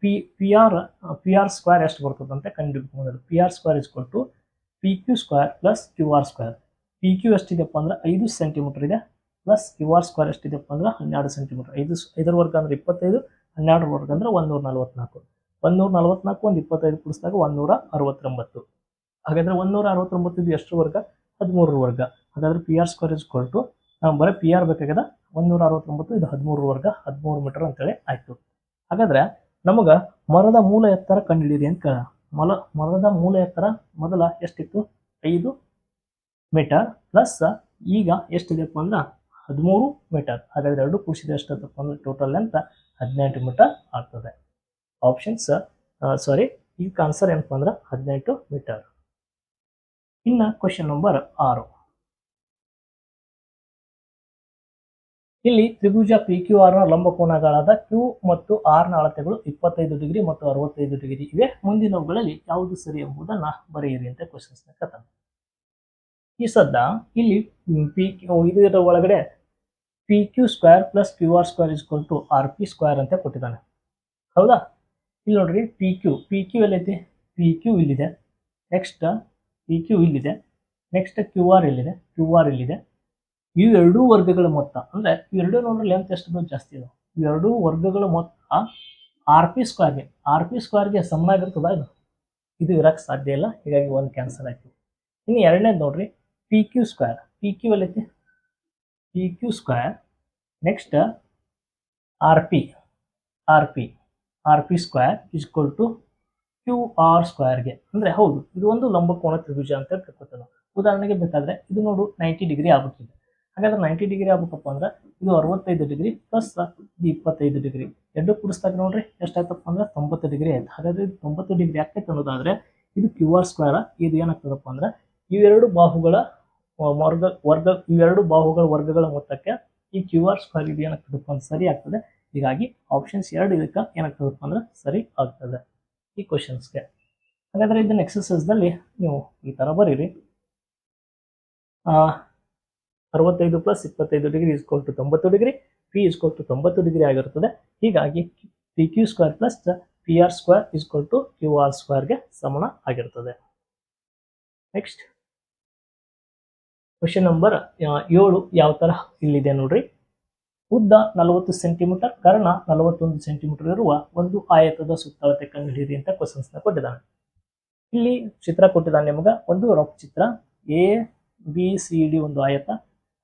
P P R P R square ಎಷ್ಟು ಬರ್ತದೆ ಅಂತ ಕಂಡುಹಿಡಿದು P R square is to P Q square plus Q R square P Q ಎಷ್ಟಿದೆಪ್ಪ ಅಂದ್ರೆ ಐದು ಸೆಂಟಿಮೀಟರ್ ಇದೆ ಪ್ಲಸ್ ಕ್ಯೂ ಆರ್ ಸ್ಕ್ವೇರ್ ಎಷ್ಟಿದೆಪ್ಪ ಅಂದ್ರೆ ಹನ್ನೆರಡು ಸೆಂಟಿಮೀಟರ್ ಐದು ಐದರ ವರ್ಗ ಅಂದ್ರೆ ಇಪ್ಪತ್ತೈದು ಹನ್ನೆರಡರ ವರ್ಗ ಅಂದ್ರೆ ಒಂದೂರ ನಲವತ್ನಾಲ್ಕು. ಒಂದೂರ ನಲವತ್ನಾಲ್ಕು ಒಂದು ಇಪ್ಪತ್ತೈದು ಕೂಡಿಸಿದಾಗ ಒಂದೂರ ಅರವತ್ತೊಂಬತ್ತು. ಹಾಗಾದ್ರೆ ಒಂದೂರ ಅರವತ್ತೊಂಬತ್ತು ಇದು ಎಷ್ಟು ವರ್ಗ? ಹದಿಮೂರರ ವರ್ಗ. ಹಾಗಾದ್ರೆ P R square is to ನಾವು ಬರೀ ಪಿ ಆರ್ ಬೇಕಾಗ್ಯದ? ಒಂದೂರ ಅರವತ್ತೊಂಬತ್ತು ಇದು ಹದಿಮೂರು ವರ್ಗ, ಹದಿಮೂರು ಮೀಟರ್ ಅಂತೇಳಿ ಆಯಿತು. ಹಾಗಾದ್ರೆ ನಮಗೆ ಮರದ ಮೂಲ ಎತ್ತರ ಕಂಡುಹಿಡಿಯಿರಿ ಅಂತ ಕೇಳ ಮಲ, ಮೊಲದ ಮೂಲ ಎತ್ತರ ಮೊದಲ ಎಷ್ಟಿತ್ತು? ಐದು ಮೀಟರ್. ಪ್ಲಸ್ ಈಗ ಎಷ್ಟಿದೆಪ್ಪ ಅಂದ್ರೆ ಹದಿಮೂರು ಮೀಟರ್. ಹಾಗಾದ್ರೆ ಎರಡು ಕೂಸಿದೆ ಎಷ್ಟು ಅಂದ್ರೆ ಟೋಟಲ್ ಲೆಂತ್ ಹದಿನೆಂಟು ಮೀಟರ್ ಆಗ್ತದೆ. ಆಪ್ಷನ್ಸ್ ಸಾರಿ ಈಗ ಆನ್ಸರ್ ಏನಪ್ಪ ಅಂದ್ರೆ ಹದಿನೆಂಟು ಮೀಟರ್. ಇನ್ನು ಕ್ವಶನ್ ನಂಬರ್ ಆರು. ಇಲ್ಲಿ ತ್ರಿಭುಜ ಪಿ ಕ್ಯೂ ಆರ್ನ ಲಂಬಕೋನಗಳಾದ ಕ್ಯೂ ಮತ್ತು ಆರ್ನ ಅಳತೆಗಳು ಇಪ್ಪತ್ತೈದು ಡಿಗ್ರಿ ಮತ್ತು ಅರವತ್ತೈದು ಡಿಗ್ರಿ ಇವೆ. ಮುಂದಿನವುಗಳಲ್ಲಿ ಯಾವುದು ಸರಿ ಎಂಬುದನ್ನ ಬರೆಯಿರಿ ಅಂತ ಕ್ವಶನ್ಸ್ ಕಥನ. ಈ ಸದ್ದ ಇಲ್ಲಿ ಪಿ ಕ್ಯೂ ಇದರ ಒಳಗಡೆ P Q square plus Q R square is equal to R P square ಅಂತ ಕೊಟ್ಟಿದ್ದಾನೆ. ಹೌದಾ? ಇಲ್ಲಿ ನೋಡ್ರಿ ಪಿ ಕ್ಯೂ ಪಿ ಕ್ಯೂ ಎಲ್ಲೈತಿ? ಪಿ ಕ್ಯೂ ಇಲ್ಲಿದೆ. ನೆಕ್ಸ್ಟ್ ಪಿ ಕ್ಯೂ ಇಲ್ಲಿದೆ. ನೆಕ್ಸ್ಟ್ ಕ್ಯೂ ಆರ್ ಇಲ್ಲಿದೆ ಕ್ಯೂ ಆರ್ ಇಲ್ಲಿದೆ. ಇವು ಎರಡೂ ವರ್ಗಗಳ ಮೊತ್ತ. ಅಂದರೆ ಇವೆರಡೂ ನೋಡ್ರಿ ಲೆಂತ್ ಎಷ್ಟು ಜಾಸ್ತಿ ಇದೆ ಇವೆರಡೂ ವರ್ಗಗಳ ಮೊತ್ತ ಆರ್ ಪಿ ಸ್ಕ್ವೇರ್ಗೆ ಆರ್ ಪಿ ಸ್ಕ್ವೇರ್ಗೆ ಸಮನಾಗಿರ್ತದ ಇದು? ಇದು ಇರಕ್ಕೆ ಸಾಧ್ಯ ಇಲ್ಲ. ಹೀಗಾಗಿ ಒಂದು ಕ್ಯಾನ್ಸಲ್ ಆಯ್ತು ಇನ್ನು ಎರಡನೇದು ನೋಡ್ರಿ P Q square P Q ಎಲ್ಲೈತಿ P Q square next R P R P R P square equal to Q R ಸ್ಕ್ವೇರ್ಗೆ ಅಂದರೆ ಹೌದು, ಇದು ಒಂದು ಲಂಬಕೋಣ ತ್ರಿಭುಜ ಅಂತ ತಿಳ್ಕೊತೇವೆ. ಉದಾಹರಣೆಗೆ ಬೇಕಾದರೆ, ಇದು ನೋಡು ನೈಂಟಿ ಡಿಗ್ರಿ ಆಗುತ್ತಿದೆ. ಹಾಗಾದ್ರೆ ನೈಂಟಿ ಡಿಗ್ರಿ ಆಗ್ಬೇಕಪ್ಪ ಅಂದ್ರೆ ಇದು ಅರವತ್ತೈದು ಡಿಗ್ರಿ ಪ್ಲಸ್ ಇದು ಇಪ್ಪತ್ತೈದು ಡಿಗ್ರಿ ಎರಡು ಕುಡಿಸ್ದಾಗ ನೋಡ್ರಿ, ಎಷ್ಟಾಯ್ತಪ್ಪ ಅಂದ್ರೆ ತೊಂಬತ್ತು ಡಿಗ್ರಿ ಆಯ್ತು. ಹಾಗಾದ್ರೆ ಇದು ತೊಂಬತ್ತು ಡಿಗ್ರಿ ಯಾಕೈತೆ ಅನ್ನೋದಾದ್ರೆ ಇದು ಕ್ಯೂ ಆರ್ ಸ್ಕ್ವೇರ್ ಇದು ಏನಾಗ್ತದಪ್ಪ ಅಂದ್ರೆ ಇವೆರಡು ಬಾಹುಗಳ ವರ್ಗ ವರ್ಗ, ಇವೆರಡು ಬಾಹುಗಳ ವರ್ಗಗಳ ಮೊತ್ತಕ್ಕೆ ಈ ಕ್ಯೂ ಆರ್ ಸ್ಕ್ವೇರ್ ಇದು ಏನಾಗ್ತದಪ್ಪ ಅಂದ್ರೆ ಸರಿ ಆಗ್ತದೆ. ಹೀಗಾಗಿ ಆಪ್ಷನ್ಸ್ ಎರಡು ಇದಕ್ಕೆ ಏನಾಗ್ತದಪ್ಪ ಅಂದ್ರೆ ಸರಿ ಆಗ್ತದೆ ಈ ಕ್ವಶನ್ಸ್ಗೆ ಹಾಗಾದ್ರೆ ಇದನ್ನ ಎಕ್ಸಸೈಸ್ದಲ್ಲಿ ನೀವು ಈ ಥರ ಬರೀರಿ. ಅರವತ್ತೈದು ಪ್ಲಸ್ ಇಪ್ಪತ್ತೈದು ಡಿಗ್ರಿ ಇಸ್ಕೊಲ್ ಟು ತೊಂಬತ್ತು degree P is equal to ತೊಂಬತ್ತು ಡಿಗ್ರಿ ಆಗಿರುತ್ತದೆ. ಹೀಗಾಗಿ P Q square plus P R square is equal to Q R ಸ್ಕ್ವೇರ್ಗೆ ಸಮಾನ ಆಗಿರ್ತದೆ ನೆಕ್ಸ್ಟ್ ಕ್ವಶನ್ ನಂಬರ್ ಏಳು ಯಾವ ತರ ಇಲ್ಲಿದೆ ನೋಡ್ರಿ. ಉದ್ದ ನಲವತ್ತು ಸೆಂಟಿಮೀಟರ್ ಕರ್ಣ ನಲವತ್ತೊಂದು ಸೆಂಟಿಮೀಟರ್ ಇರುವ ಒಂದು ಆಯತದ ಸುತ್ತಳತೆ ಕಂಡುಹಿಡಿಯಿರಿ ಅಂತ ಕ್ವಶನ್ಸ್ನ ಕೊಟ್ಟಿದ್ದಾನೆ. ಇಲ್ಲಿ ಚಿತ್ರ ಕೊಟ್ಟಿದ್ದಾನೆ ನಿಮಗೆ, ಒಂದು ರಫ್ ಚಿತ್ರ. ಎ ಬಿ ಸಿ ಡಿ ಒಂದು ಆಯತ.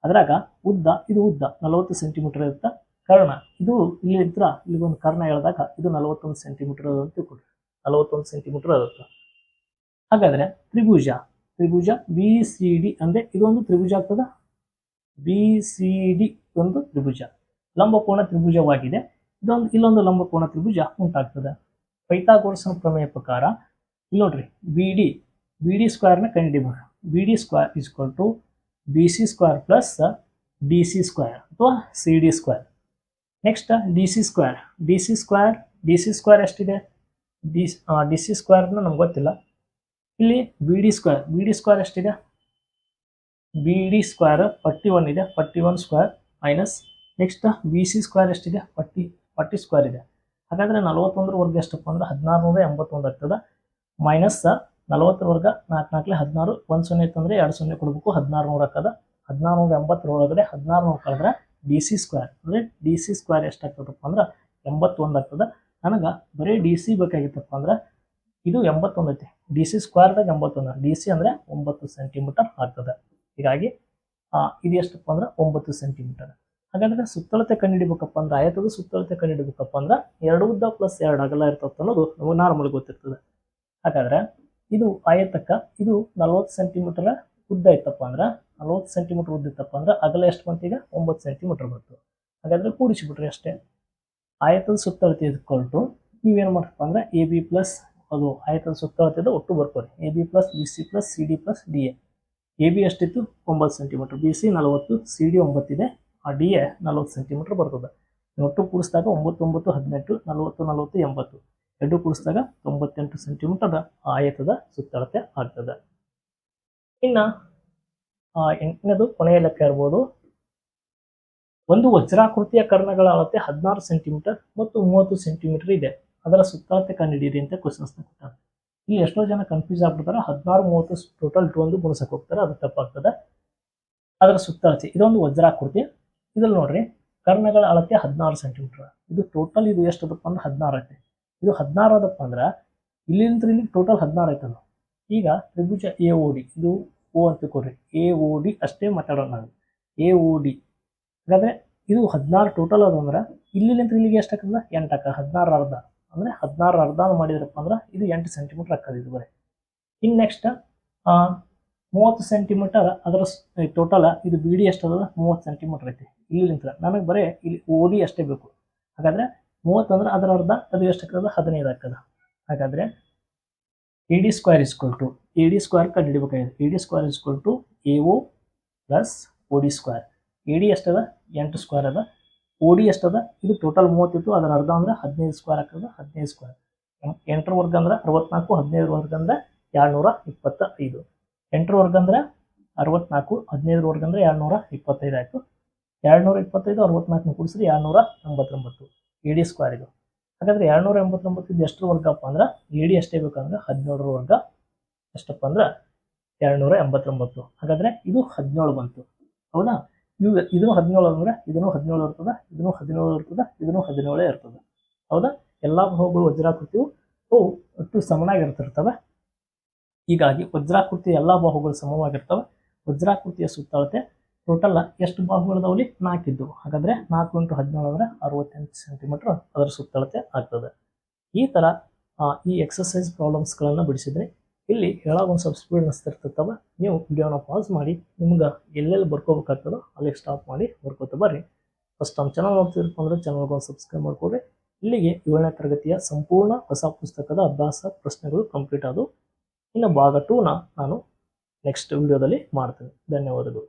ಅದ್ರಾಗ ಉದ್ದ, ಇದು ಉದ್ದ, ನಲವತ್ತು ಸೆಂಟಿಮೀಟರ್ ಇರುತ್ತೆ ಕರ್ಣ. ಇದು ಇಲ್ಲಿ ಇದ್ರ ಒಂದು ಕರ್ಣ ಹೇಳಿದಾಗ ಇದು ನಲವತ್ತೊಂದು ಸೆಂಟಿಮೀಟರ್ ಅಂತ ತಿಳ್ಕೊಡ್ರಿ ನಲವತ್ತೊಂದು ಸೆಂಟಿಮೀಟರ್ ಇರುತ್ತೆ ಹಾಗಾದ್ರೆ ತ್ರಿಭುಜ ತ್ರಿಭುಜ ಬಿ ಸಿ ಡಿ ಅಂದ್ರೆ ಇದೊಂದು ತ್ರಿಭುಜ ಆಗ್ತದ? ಬಿ ಸಿ ಡಿ ಒಂದು ತ್ರಿಭುಜ. ಲಂಬಕೋಣ ತ್ರಿಭುಜವಾಗಿದೆ. ಇದೊಂದು, ಇಲ್ಲೊಂದು ಲಂಬಕೋಣ ತ್ರಿಭುಜ ಉಂಟಾಗ್ತದೆ. ಪೈಥಾಗೋರಸ್ನ ಪ್ರಮೇಯ ಪ್ರಕಾರ, ಇಲ್ಲಿ ನೋಡ್ರಿ ಬಿ ಡಿ ಬಿ ಡಿ ಸ್ಕ್ವೇರ್ನ ಕಂಡಿಡಿಬೇಕು B D square is equal to B C square plus D C square ಅಥವಾ C D square next D C square D C square D C square ಎಷ್ಟಿದೆ? ಡಿ ಡಿ ಸಿ ಸ್ಕ್ವೇರ್ನ ನಮ್ಗೆ ಗೊತ್ತಿಲ್ಲ. ಇಲ್ಲಿ B D square B D square ಎಷ್ಟಿದೆ? B D square forty one ಇದೆ. Forty one square minus next B C square ಎಷ್ಟಿದೆ? Forty forty square ಇದೆ. ಹಾಗಾದರೆ ನಲವತ್ತೊಂದರ ವರ್ಗ ಎಷ್ಟಪ್ಪ ಅಂದ್ರೆ ಹದಿನಾರು ನೂರ ಎಂಬತ್ತೊಂದು ಆಗ್ತದೆ. ಮೈನಸ್ ನಲವತ್ತರ ವರ್ಗ ನಾಲ್ಕು ನಾಲ್ಕಲೆ ಹದಿನಾರು, ಒಂದು ಸೊನ್ನೆ ಇತ್ತಂದ್ರೆ ಎರಡು ಸೊನ್ನೆ ಕೊಡಬೇಕು, ಹದಿನಾರು ನೂರು ಆಗ್ತದೆ ಹದಿನಾರು ನೂರ ಎಂಬತ್ತರೊಳಗಡೆ ಹದಿನಾರು ನೂರು ಕಳೆದ್ರೆ ಡಿ ಸಿ ಸ್ಕ್ವೇರ್. ಅಂದರೆ ಡಿ ಸಿ ಸ್ಕ್ವೇರ್ ಎಷ್ಟಾಗ್ತದಪ್ಪ ಅಂದ್ರೆ ಎಂಬತ್ತೊಂದು ಆಗ್ತದೆ. ನನಗೆ ಬರೀ ಡಿ ಸಿ ಬೇಕಾಗಿತ್ತಪ್ಪ ಅಂದ್ರೆ ಇದು ಎಂಬತ್ತೊಂದು ಐತಿ. ಡಿ ಸಿ ಸ್ಕ್ವೇರ್ದಾಗ ಎಂಬತ್ತೊಂದು. ಡಿ ಸಿ ಅಂದರೆ ಒಂಬತ್ತು ಸೆಂಟಿಮೀಟರ್ ಆಗ್ತದೆ. ಹೀಗಾಗಿ ಇದು ಎಷ್ಟಪ್ಪ ಅಂದ್ರೆ ಒಂಬತ್ತು ಸೆಂಟಿಮೀಟರ್. ಹಾಗಾದರೆ ಸುತ್ತಳತೆ ಕಂಡುಹಿಡಿಬೇಕಪ್ಪ ಅಂದ್ರೆ, ಆಯತದ ಸುತ್ತಳತೆ ಕಂಡುಹಿಡಿಬೇಕಪ್ಪ ಅಂದ್ರೆ ಎರಡು ಉದ್ದ ಪ್ಲಸ್ ಎರಡು ಅಗಲ ಇರ್ತದೆ ಅನ್ನೋದು ನಮಗೆ ನಾರ್ಮಲ್ ಗೊತ್ತಿರ್ತದೆ. ಹಾಗಾದ್ರೆ ಇದು ಆಯತಕ್ಕ, ಇದು ನಲ್ವತ್ತು ಸೆಂಟಿಮೀಟರ್ ಉದ್ದ ಇತ್ತಪ್ಪ ಅಂದ್ರೆ, ನಲ್ವತ್ತು ಸೆಂಟಿಮೀಟರ್ ಉದ್ದ ಇತ್ತಪ್ಪ ಅಂದ್ರೆ, ಅಗಲ ಎಷ್ಟು ಬಂತು ಈಗ? ಒಂಬತ್ತು ಸೆಂಟಿಮೀಟರ್ ಬಂತು. ಹಾಗಾದ್ರೆ ಕೂಡಿಸಿಬಿಟ್ರಿ ಅಷ್ಟೇ. ಆಯತದ ಸುತ್ತಳತೆ ಇದ್ಕೊಳ್ತು. ನೀವೇನು ಮಾಡ್ರಪ್ಪ ಅಂದ್ರೆ ಎ ಬಿ ಪ್ಲಸ್ ಅದು ಆಯತದ ಸುತ್ತಳತೆದ ಒಟ್ಟು ಬರ್ಕೋರಿ. A B plus B C plus C D plus D A A B ಎಷ್ಟಿತ್ತು? ಒಂಬತ್ತು ಸೆಂಟಿಮೀಟರ್. ಬಿ ಸಿ ನಲವತ್ತು ಸಿ ಡಿ ಒಂಬತ್ತಿದೆ. ಆ ಡಿ ಎ ನಲವತ್ತು ಸೆಂಟಿಮೀಟರ್ ಬರ್ತದೆ. ಒಟ್ಟು ಕೂಡಿಸಿದಾಗ ಒಂಬತ್ತು ಒಂಬತ್ತು ಹದಿನೆಂಟು, ನಲವತ್ತು ನಲವತ್ತು, ಎಂಬತ್ತು. ಎರಡು ಕೂಡಿಸಿದಾಗ ತೊಂಬತ್ತೆಂಟು ಸೆಂಟಿಮೀಟರ್ ಆಯತದ ಸುತ್ತಳತೆ ಆಗ್ತದೆ. ಇನ್ನು ಎಂಟನೇದು ಕೊನೆಯ ಲೆಕ್ಕ ಇರ್ಬೋದು. ಒಂದು ವಜ್ರಾಕೃತಿಯ ಕರ್ಣಗಳ ಅಳತೆ ಹದಿನಾರು ಸೆಂಟಿಮೀಟರ್ ಮತ್ತು ಮೂವತ್ತು ಸೆಂಟಿಮೀಟರ್ ಇದೆ. ಅದರ ಸುತ್ತಳತೆ ಕಂಡುಹಿಡಿಯಿರಿ ಅಂತ ಕ್ವಶನ್ಸ್ ಕೊಟ್ಟಾರೆ. ಇಲ್ಲಿ ಎಷ್ಟೋ ಜನ ಕನ್ಫ್ಯೂಸ್ ಆಗ್ಬಿಡ್ತಾರೆ. ಹದಿನಾರು, ಮೂವತ್ತು ಟೋಟಲ್ ಟು ಒಂದು ಗುಣಿಸಕ್ಕೆ ಹೋಗ್ತಾರೆ. ಅದು ತಪ್ಪಾಗ್ತದೆ. ಅದರ ಸುತ್ತಳತೆ, ಇದೊಂದು ವಜ್ರಾಕೃತಿ. ಇದ್ರಲ್ಲಿ ನೋಡ್ರಿ, ಕರ್ಣಗಳ ಅಳತೆ ಹದಿನಾರು ಸೆಂಟಿಮೀಟರ್. ಇದು ಟೋಟಲ್ ಇದು ಎಷ್ಟು ಅದಪ್ಪ ಅಂದ್ರೆ ಹದಿನಾರು ಐತೆ ಇದು ಹದಿನಾರು ಅದಪ್ಪ ಅಂದ್ರೆ ಇಲ್ಲಿಂದ ಇಲ್ಲಿ ಟೋಟಲ್ ಹದಿನಾರು ಆಯ್ತದ ಈಗ ತ್ರಿಭುಜ ಎ ಓ ಡಿ ಇದು ಓ ಅಂತ ಕೊಡ್ರಿ ಎ ಓ ಡಿ ಅಷ್ಟೇ ಮಾತಾಡೋಣ ನಾವು. ಎ ಓ ಡಿ ಹಾಗಾದ್ರೆ ಇದು ಹದಿನಾರು ಟೋಟಲ್ ಅದಂದ್ರೆ ಇಲ್ಲಿಂದ ಇಲ್ಲಿಗೆ ಎಷ್ಟು ಆಗ್ತದ ಎಂಟು ಹಾಕ ಹದಿನಾರು ಅರ್ಧ. ಅಂದ್ರೆ ಹದಿನಾರು ಅರ್ಧ ಮಾಡಿದ್ರಪ್ಪ ಅಂದ್ರೆ ಇದು ಎಂಟು ಸೆಂಟಿಮೀಟರ್ ಹಾಕೋದು ಇದು ಬರೀ. ಇನ್ನು ನೆಕ್ಸ್ಟ್ ಮೂವತ್ತು ಸೆಂಟಿಮೀಟರ್ ಅದರ ಟೋಟಲ್ ಇದು ಬಿ ಡಿ ಎಷ್ಟು ಅದ ಮೂವತ್ತು ಸೆಂಟಿಮೀಟರ್ ಐತಿ. ನಿಂತ ನನಗೆ ಬರೀ ಇಲ್ಲಿ ಓ ಡಿ ಅಷ್ಟೇ ಬೇಕು. ಹಾಗಾದ್ರೆ ಮೂವತ್ತು ಅಂದ್ರೆ ಅರ್ಧ, ಅದು ಎಷ್ಟು ಆಗ್ತದೆ? ಹದಿನೈದು ಆಗ್ತದೆ. ಹಾಗಾದ್ರೆ A D square is equal to A D square ಕಂಡು ಹಿಡಿಬೇಕಾಗಿದೆ A D square is equal to A O plus O D square A D ಎಷ್ಟದ? ಎಂಟು ಸ್ಕ್ವೇರ್ ಅದ. ಓ ಡಿ ಎಷ್ಟದ? ಇದು ಟೋಟಲ್ ಮೂವತ್ತಿತ್ತು. ಅದರ ಅರ್ಧ ಅಂದ್ರೆ ಹದಿನೈದು ಸ್ಕ್ವೇರ್ ಆಗ್ತದೆ. ಹದಿನೈದು ಸ್ಕ್ವೇರ್ ಎಂಟರ ವರ್ಗ ಅಂದ್ರೆ ಅರವತ್ನಾಲ್ಕು ಹದಿನೈದು ವರ್ಗ ಅಂದ್ರೆ ಎರಡುನೂರ ಇಪ್ಪತ್ತ ಐದು ಎಂಟರ ವರ್ಗ ಅಂದ್ರೆ ಅರವತ್ನಾಲ್ಕು, ಹದಿನೈದರ ವರ್ಗ ಅಂದ್ರೆ ಎರಡುನೂರ ಇಪ್ಪತ್ತೈದು ಆಯಿತು. ಎರಡ್ನೂರ ಇಪ್ಪತ್ತೈದು ಅರವತ್ನಾಲ್ಕನ ಕೂಡಿಸಿದ್ರೆ ಎರಡುನೂರ ಎಂಬತ್ತೊಂಬತ್ತು. ಎ ಡಿ ಸ್ಕ್ವೇರ್ ಇದು. ಹಾಗಾದರೆ ಎರಡುನೂರ ಎಂಬತ್ತೊಂಬತ್ತು ಇದು ಎಷ್ಟರ ವರ್ಗಪ್ಪ ಅಂದ್ರೆ ಇ ಡಿ ಎಷ್ಟೇ ಬೇಕಂದ್ರೆ ಹದಿನೇಳರ ವರ್ಗ. ಎಷ್ಟಪ್ಪ ಅಂದ್ರೆ ಎರಡುನೂರ ಎಂಬತ್ತೊಂಬತ್ತು ಹಾಗಾದ್ರೆ ಇದು ಹದಿನೇಳು ಬಂತು. ಹೌದಾ? ಇವು ಇದನ್ನು ಹದಿನೇಳು ಅಂದ್ರೆ ಇದನ್ನು ಹದಿನೇಳು ಇರ್ತದೆ, ಇದನ್ನು ಹದಿನೇಳು ಇರ್ತದೆ, ಇದನ್ನು ಹದಿನೇಳೇ ಇರ್ತದೆ. ಹೌದಾ? ಎಲ್ಲ ಬಾಹುಗಳು ವಜ್ರಾಕೃತಿಯು ಅವು ಒಟ್ಟು ಸಮನಾಗಿರ್ತಿರ್ತವೆ. ಹೀಗಾಗಿ ವಜ್ರಾಕೃತಿ ಎಲ್ಲ ಬಾಹುಗಳು ಸಮವಾಗಿರ್ತವೆ. ವಜ್ರಾಕೃತಿಯ ಸುತ್ತಳತೆ ಟೋಟಲ್ ಎಷ್ಟು ಬಾಹುಗಳಿದಾವಲಿ ನಾಲ್ಕು ಇದ್ದವು. ಹಾಗಾದ್ರೆ ನಾಲ್ಕು ಇಂಟು ಹದಿನೇಳು ಅಂದರೆ ಅರವತ್ತೆಂಟು ಸೆಂಟಿಮೀಟ್ರ್ ಅದರ ಸುತ್ತಳತೆ ಆಗ್ತದೆ. ಈ ಥರ ಈ ಎಕ್ಸಸೈಸ್ ಪ್ರಾಬ್ಲಮ್ಸ್ಗಳನ್ನು ಬಿಡಿಸಿದ್ರೆ ಇಲ್ಲಿ ಹೇಳೋ ಒಂದು ಸ್ವಲ್ಪ ಸ್ಪೀಡ್ ಅನಿಸ್ತಿರ್ತವೆ ನೀವು ವಿಡಿಯೋನ ಪಾಸ್ ಮಾಡಿ, ನಿಮ್ಗೆ ಎಲ್ಲೆಲ್ಲಿ ಬರ್ಕೋಬೇಕಾಗ್ತದೋ ಅಲ್ಲಿಗೆ ಸ್ಟಾಪ್ ಮಾಡಿ ಬರ್ಕೋತ ಬರ್ರಿ. ಫಸ್ಟ್ ನಮ್ಮ ಚಾನಲ್ ನೋಡ್ತಿರಪ್ಪ ಅಂದರೆ ಚಾನಲ್ಗೆ ಒಂದು ಸಬ್ಸ್ಕ್ರೈಬ್ ಮಾಡ್ಕೊಳ್ಳಿ ಇಲ್ಲಿಗೆ ಏಳನೇ ತರಗತಿಯ ಸಂಪೂರ್ಣ ಹೊಸ ಪುಸ್ತಕದ ಅಭ್ಯಾಸ, ಪ್ರಶ್ನೆಗಳು ಕಂಪ್ಲೀಟ್ ಆದವು. ಇನ್ನು ಭಾಗ ಟೂನ ನಾನು ನೆಕ್ಸ್ಟ್ ವಿಡಿಯೋದಲ್ಲಿ ಮಾಡ್ತೀನಿ. ಧನ್ಯವಾದಗಳು.